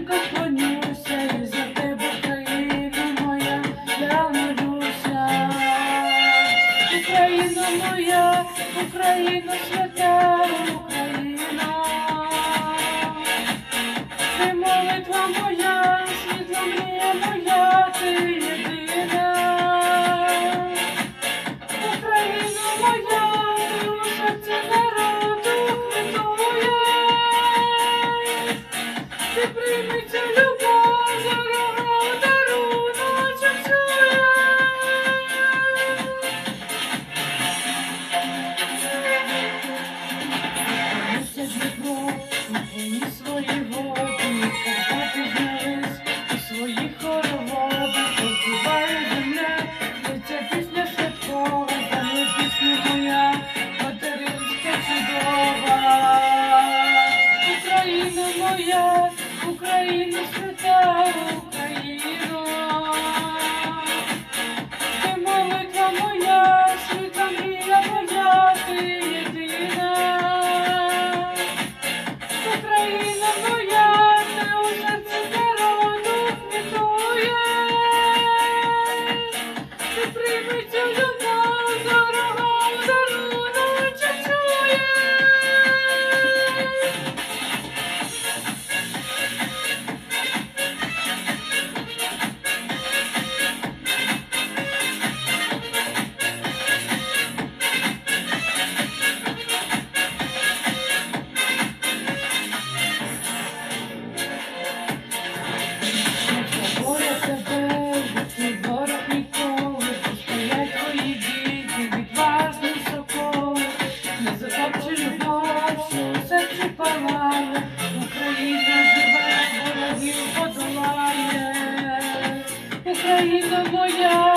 Тільки і за тебе Україна моя, я молюся, Україна моя, Україна свята. приймуть. подолає, Україна живе, ворогів подолає, Україна моя.